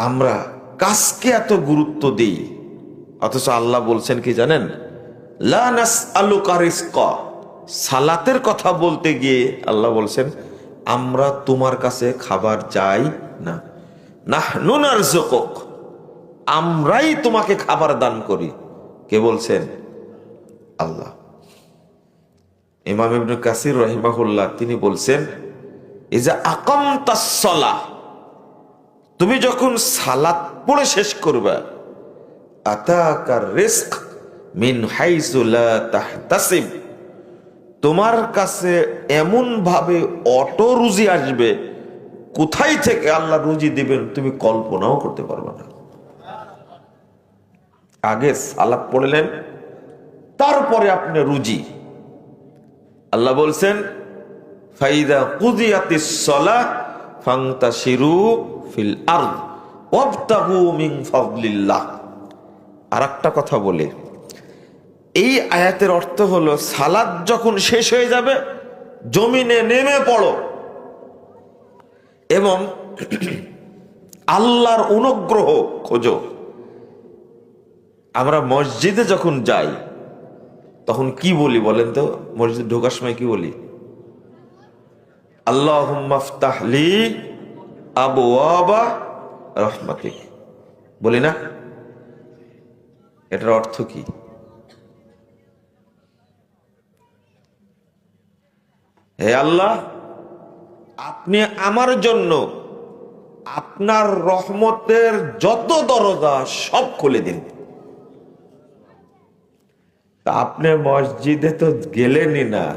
আমরা কাজকে এত গুরুত্ব দিই। অথচ আল্লাহ বলছেন কি জানেন? লা নাসআলুকা রিজকা। সালাতের কথা বলতে গিয়ে আল্লাহ বলছেন, আমরা তোমার কাছে খাবার চাই না। নারযুকুক। আমরাই তোমাকে খাবার দান করি। কে বলছেন? আল্লাহ। ইমাম কাসির রহিমাহুল্লাহ তিনি বলছেন এই যে আকাম তুমি যখন সালাত পড়ে শেষ করবে আতাকার রিস্ক মিন হাইসু লা তাহতাসিব, তোমার কাছে এমন ভাবে অটো রুজি আসবে, কোথায় থেকে আল্লাহ রুজি দিবেন তুমি কল্পনাও করতে পারবে না। আগে সালাত পড়লেন, তারপরে আপনি রুজি। আল্লাহ বলছেন, ফাইদা কুদিয়াতিস সালাহ ফান্তাশিরু ফিল আরদ, ওয়াবতাগু মিন ফাদলিল্লাহ। আরেকটা কথা বলে, এই আয়াতের অর্থ হলো সালাদ যখন শেষ হয়ে যাবে, জমিনে নেমে পড়ো। এবং আল্লাহর অনুগ্রহ খোঁজো। আমরা মসজিদে যখন যাই, তখন কি বলি বলেন তো? মসজিদ ঢোকার সময় কি বলি? আল্লাহ মাফতাহলি আবু আবা রহমাতিক। বলি না? এটার অর্থ কি? হে আল্লাহ, আপনি আমার জন্য আপনার রহমতের যত দরজা সব খুলে দিন। তা আপনি মসজিদে তো গেলেনই না।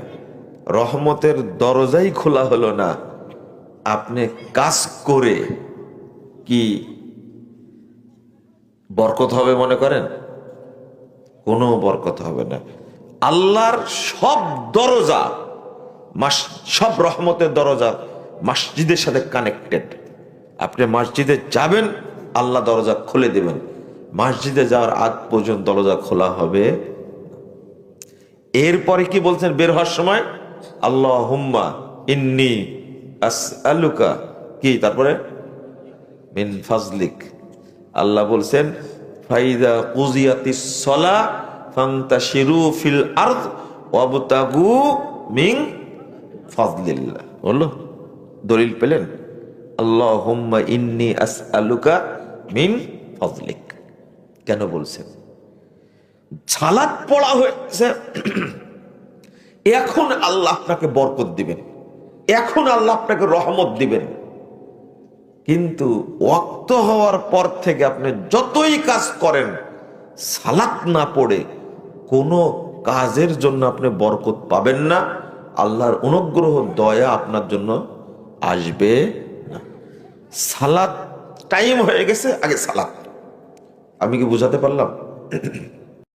রহমতের দরজাই খোলা হলো না। আপনি কাজ করে কি বরকত হবে মনে করেন? কোনো বরকত হবে না। আল্লাহর সব দরজা, মাস, সব রহমতের দরজা মসজিদের সাথে কানেক্টেড আপনি মসজিদে যাবেন, আল্লাহ দরজা খুলে দেবেন। মসজিদে যাওয়ার আগ পর্যন্ত দরজা খোলা হবে। এরপরে কি বলছেন বের হওয়ার সময়? আল্লাহ হুম্মা ইন্নি আলুকা কি, তারপরে? মিন ফাজলিক। আল্লাহ বলছেন ফাইদা কুজিয়াতিস সলা ফান্তাশিরু ফিল আরদ ওয়াবতাগু মিন ফাজলিল্লাহ। বলল, দলিল পেলেন? আল্লাহ হুম্মা ইন্নি আসআলুকা মিন ফাজলিক। কেন বলছেন? ঝালাত পড়া হয়েছে। এখন আল্লাহ আপনাকে বরকত দিবেন। এখন আল্লাহ আপনাকে রহমত দিবেন। কিন্তু ওয়াক্ত হওয়ার পর থেকে আপনি যতই কাজ করেন, সালাত না পড়ে কোনো কাজের জন্য আপনি বরকত পাবেন না। আল্লাহর অনুগ্রহ, দয়া আপনার জন্য আসবে না। সালাদ টাইম হয়ে গেছে, আগে সালাত। আমি কি বুঝাতে পারলাম?